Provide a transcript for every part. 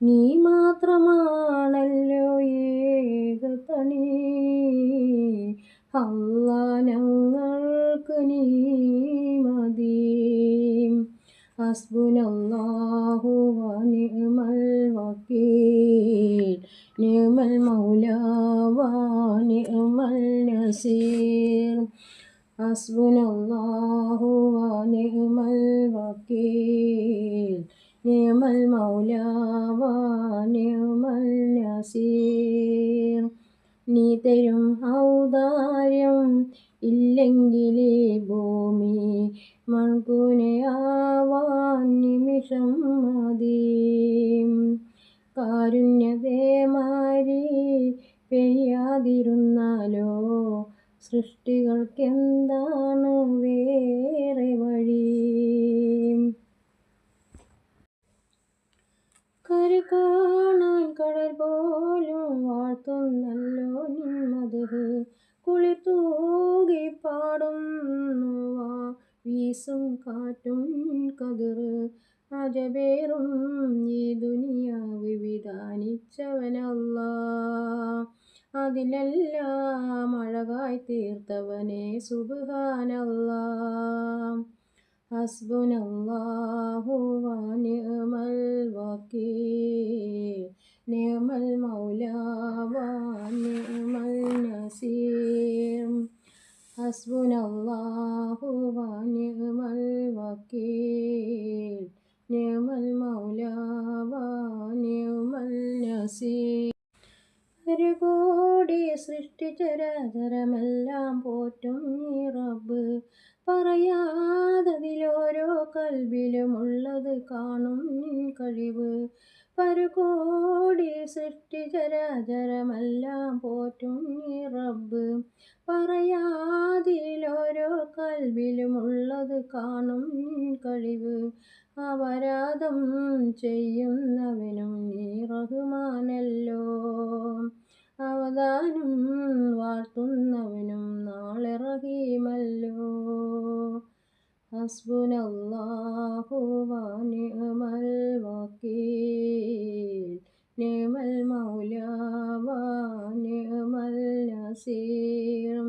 നീ മാത്രമാണല്ലോ ഏകതണി അല്ല ഞങ്ങൾക്ക് നീ മതി. ഹസ്ബുനല്ലാഹു വനിഅമൽ വക്കീൽ. നിഅമൽ മൗലാ നിമൽ നസീർ. നിമൽ വക്കീൽ. നിഅമൽ മൗലാ വനിഅമൽ നസീർ. നീ തരും ഔദാര്യം ഇല്ലെങ്കിലേ ഭൂമി. മൺകുനയാവാൻ നിമിഷം മതി. കാരുണ്യവേമാരി പെയ്യാതിരുന്നാലോ? സൃഷ്ടികൾക്കെന്താണ് വേറെ വഴി? കര കാണാൻ കടൽ പോലും വാഴ്ത്തുന്നല്ലോ നിന്മത് കുളിർ തൂകി പാടുന്നു വാ വീസും കാറ്റും കതിർ. അജബേറും ഈ ദുനിയാവ് വിധാനിച്ചവനല്ല അതിലെല്ലാം അഴകായി തീർത്തവനെ സുബാനല്ല ഹസ്ബുനല്ലാഹു الوكيل نعم നിഅമൽ ونعم النصير حسبنا الله ونعم الوكيل നിഅമൽ المولى ونعم النصير ഒരു കോടി സൃഷ്ടിചരാചരമെല്ലാം പോറ്റും നീ റബ്ബ് പറയാതതിലോരോ കൽവിലുമുള്ളത് കാണും കഴിവ്. പരുകോടി സൃഷ്ടിചരാചരമെല്ലാം പോറ്റും നീ റബ്ബ്. പറയാതിലോരോ കൽവിലുമുള്ളത് കാണും കഴിവ്. അപരാധം ചെയ്യുന്നവനും നീ റഹ്മാനല്ലോ. അവദാനം വാഴ്ത്തുന്നവനും നാളെ റഹീമല്ലോ ഹസ്ബുനല്ലാഹു വനിഅമൽ വക്കീൽ നിഅമൽ മൗലാ വനിഅമൽ നസീർ.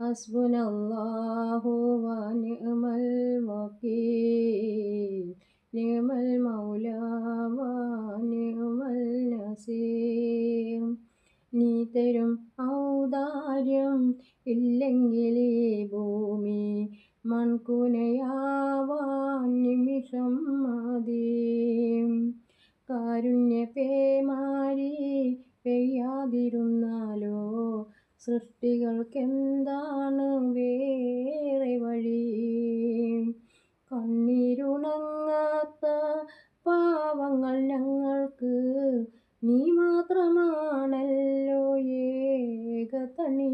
ഹസ്ബുനല്ലാഹു വനിഅമൽ വക്കീൽ നിഅമൽ മൗലാ വനിഅമൽ നസീർ. നീ തരും ഔദാര്യം ഇല്ലെങ്കിൽ മൺകുനയാവാൻ നിമിഷം മതി. കാരുണ്യ പേമാരി പെയ്യാതിരുന്നാലോ? സൃഷ്ടികൾക്കെന്താണ് വേറെ വഴി? കണ്ണീരുണങ്ങാത്ത പാവങ്ങൾ ഞങ്ങൾക്ക് നീ മാത്രമാണല്ലോ ഏകതണി